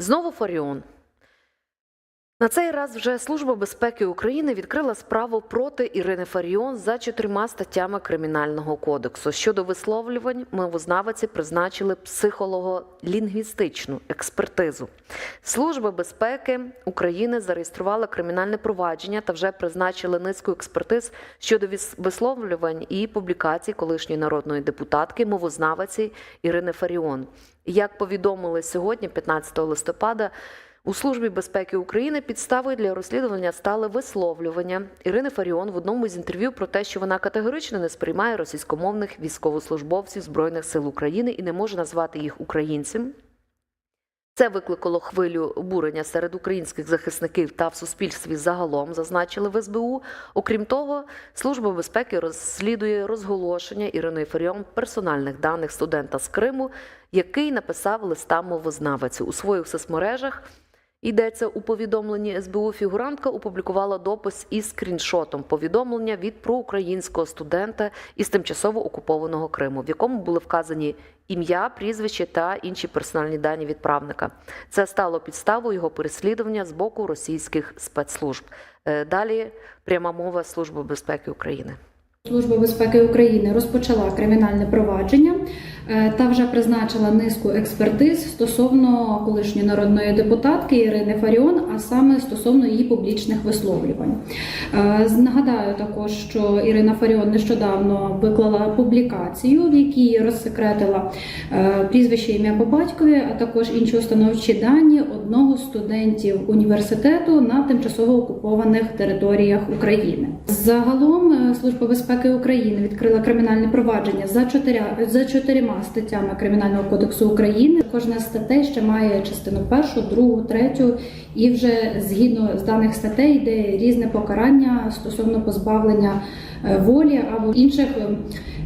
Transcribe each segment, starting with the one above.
Знову Фаріон. На цей раз вже Служба безпеки України відкрила справу проти Ірини Фаріон за чотирма статтями Кримінального кодексу. Щодо висловлювань, мовознавиці призначили психолого-лінгвістичну експертизу. Служба безпеки України зареєструвала кримінальне провадження та вже призначили низку експертиз щодо висловлювань і публікацій колишньої народної депутатки, мовознавиці Ірини Фаріон. Як повідомили сьогодні, 15 листопада. У службі безпеки України підставою для розслідування стали висловлювання Ірини Фаріон в одному з інтерв'ю про те, що вона категорично не сприймає російськомовних військовослужбовців збройних сил України і не може назвати їх українцем. Це викликало хвилю обурення серед українських захисників та в суспільстві загалом, зазначили в СБУ. Окрім того, Служба безпеки розслідує розголошення Іриною Фаріон персональних даних студента з Криму, який написав листа мовознавицю у своїх соцмережах. Йдеться у повідомленні СБУ. Фігурантка опублікувала допис із скріншотом повідомлення від проукраїнського студента із тимчасово окупованого Криму, в якому були вказані ім'я, прізвище та інші персональні дані відправника. Це стало підставою його переслідування з боку російських спецслужб. Е, Далі пряма мова Служби безпеки України. Служба безпеки України розпочала кримінальне провадження та вже призначила низку експертиз стосовно колишньої народної депутатки Ірини Фаріон, а саме стосовно її публічних висловлювань. Е, Нагадаю також, що Ірина Фаріон нещодавно виклала публікацію, в якій розсекретила е, прізвище ім'я по батькові, а також інші установчі дані одного з студентів університету на тимчасово окупованих територіях України. Загалом е, Служба безпеки України відкрила кримінальне провадження за чотиря за чотирма статтями Кримінального кодексу України. Кожна з статей ще має частину першу, другу, третю, і вже згідно з даних статей йде різне покарання стосовно позбавлення волі або інших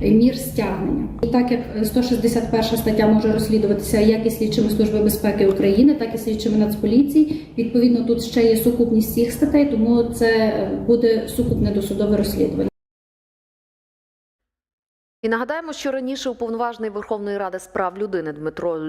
е, мір стягнення. І так як 161 стаття може розслідуватися як і слідчими служби безпеки України, так і слідчими Нацполіції. Відповідно, тут ще є сукупність всіх статей, тому це е, буде сукупне досудове розслідування. І нагадаємо, що раніше уповноважений Верховної Ради з прав людини Дмитро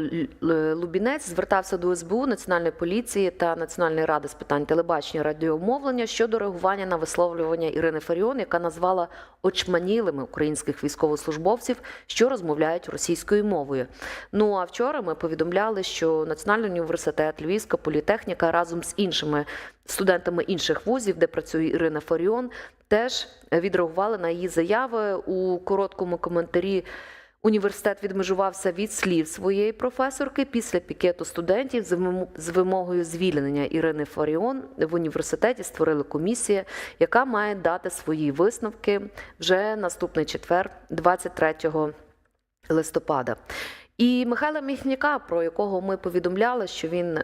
Лубінець звертався до СБУ, Національної поліції та Національної ради з питань телебачення радіомовлення щодо реагування на висловлювання Ірини Фаріон, яка назвала очманілими українських військовослужбовців, що розмовляють російською мовою. Ну а вчора ми повідомляли, що Національний університет, Львівська політехніка разом з іншими студентами інших вузів, де працює Ірина Фаріон, теж відреагували на її заяви у короткому коментарі. Університет відмежувався від слів своєї професорки після пікету студентів з вимогою звільнення Ірини Фаріон. В університеті створили комісію, яка має дати свої висновки вже наступний четвер, 23 листопада. І Михайла Міхняка, про якого ми повідомляли, що він